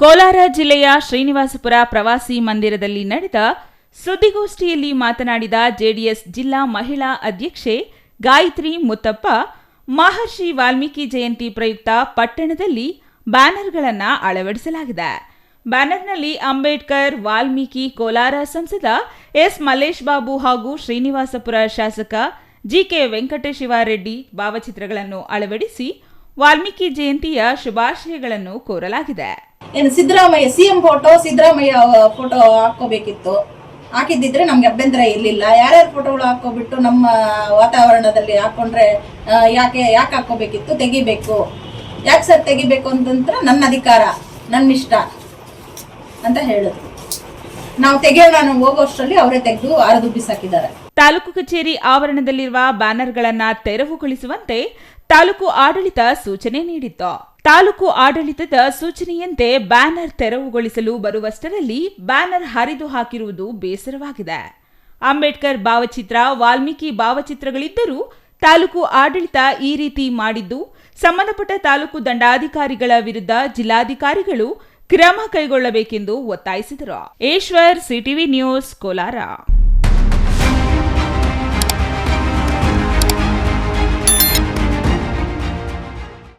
ಕೋಲಾರ ಜಿಲ್ಲೆಯ ಶ್ರೀನಿವಾಸಪುರ ಪ್ರವಾಸಿ ಮಂದಿರದಲ್ಲಿ ನಡೆದ ಸುದ್ದಿಗೋಷ್ಠಿಯಲ್ಲಿ ಮಾತನಾಡಿದ ಜೆಡಿಎಸ್ ಜಿಲ್ಲಾ ಮಹಿಳಾ ಅಧ್ಯಕ್ಷೆ ಗಾಯತ್ರಿ ಮುತ್ತಪ್ಪ, ಮಹರ್ಷಿ ವಾಲ್ಮೀಕಿ ಜಯಂತಿ ಪ್ರಯುಕ್ತ ಪಟ್ಟಣದಲ್ಲಿ ಬ್ಯಾನರ್ಗಳನ್ನು ಅಳವಡಿಸಲಾಗಿದೆ. ಬ್ಯಾನರ್ನಲ್ಲಿ ಅಂಬೇಡ್ಕರ್, ವಾಲ್ಮೀಕಿ, ಕೋಲಾರ ಸಂಸದ ಎಸ್ ಮಲ್ಲೇಶ್ ಬಾಬು ಹಾಗೂ ಶ್ರೀನಿವಾಸಪುರ ಶಾಸಕ ಜಿಕೆ ವೆಂಕಟೇಶಿವಾರೆಡ್ಡಿ ಭಾವಚಿತ್ರಗಳನ್ನು ಅಳವಡಿಸಿ ವಾಲ್ಮೀಕಿ ಜಯಂತಿಯ ಶುಭಾಶಯಗಳನ್ನು ಕೋರಲಾಗಿದೆ. ಏನು Siddaramaiah C M photo Siddaramaiah photo ಹಾಕೋಬೇಕಿತ್ತು ಹಾಕಿದ್ದಿದ್ರೆ ನಮ್ಗೆ ಅಭ್ಯಂತರ ಇರಲಿಲ್ಲ. ಯಾರ್ಯಾರು ಫೋಟೋಗಳು ಹಾಕೋಬಿಟ್ಟು ನಮ್ಮ ವಾತಾವರಣದಲ್ಲಿ ಹಾಕೊಂಡ್ರೆ ಯಾಕೆ ಯಾಕೆ ಹಾಕೋಬೇಕಿತ್ತು ತೆಗಿಬೇಕು. ಯಾಕೆ ಸರ್ ತೆಗಿಬೇಕು ಅಂತಂದ್ರೆ ನನ್ನ ಅಧಿಕಾರ ನನ್ನ ಇಷ್ಟ ಅಂತ ಹೇಳಿದ್ರು. ನಾವು ತೆಗೆಯೋಣ ನಾವು ಹೋಗೋಷ್ಟರಲ್ಲಿ ಅವರೇ ತೆಗೆದು ಆರದು ಬಿಸಾಕಿದ್ದಾರೆ. ತಾಲೂಕು ಕಚೇರಿ ಆವರಣದಲ್ಲಿರುವ ಬ್ಯಾನರ್ಗಳನ್ನು ತೆರವುಗೊಳಿಸುವಂತೆ ತಾಲೂಕು ಆಡಳಿತ ಸೂಚನೆ ನೀಡಿತ್ತು. ತಾಲೂಕು ಆಡಳಿತದ ಸೂಚನೆಯಂತೆ ಬ್ಯಾನರ್ ತೆರವುಗೊಳಿಸಲು ಬರುವಷ್ಟರಲ್ಲಿ ಬ್ಯಾನರ್ ಹರಿದು ಹಾಕಿರುವುದು ಬೇಸರವಾಗಿದೆ. ಅಂಬೇಡ್ಕರ್ ಭಾವಚಿತ್ರ, ವಾಲ್ಮೀಕಿ ಭಾವಚಿತ್ರಗಳಿದ್ದರೂ ತಾಲೂಕು ಆಡಳಿತ ಈ ರೀತಿ ಮಾಡಿದ್ದು, ಸಂಬಂಧಪಟ್ಟ ತಾಲೂಕು ದಂಡಾಧಿಕಾರಿಗಳ ವಿರುದ್ಧ ಜಿಲ್ಲಾಧಿಕಾರಿಗಳು ಕ್ರಮ ಕೈಗೊಳ್ಳಬೇಕೆಂದು ಒತ್ತಾಯಿಸಿದರು. Eshwar CTV news, Kolar.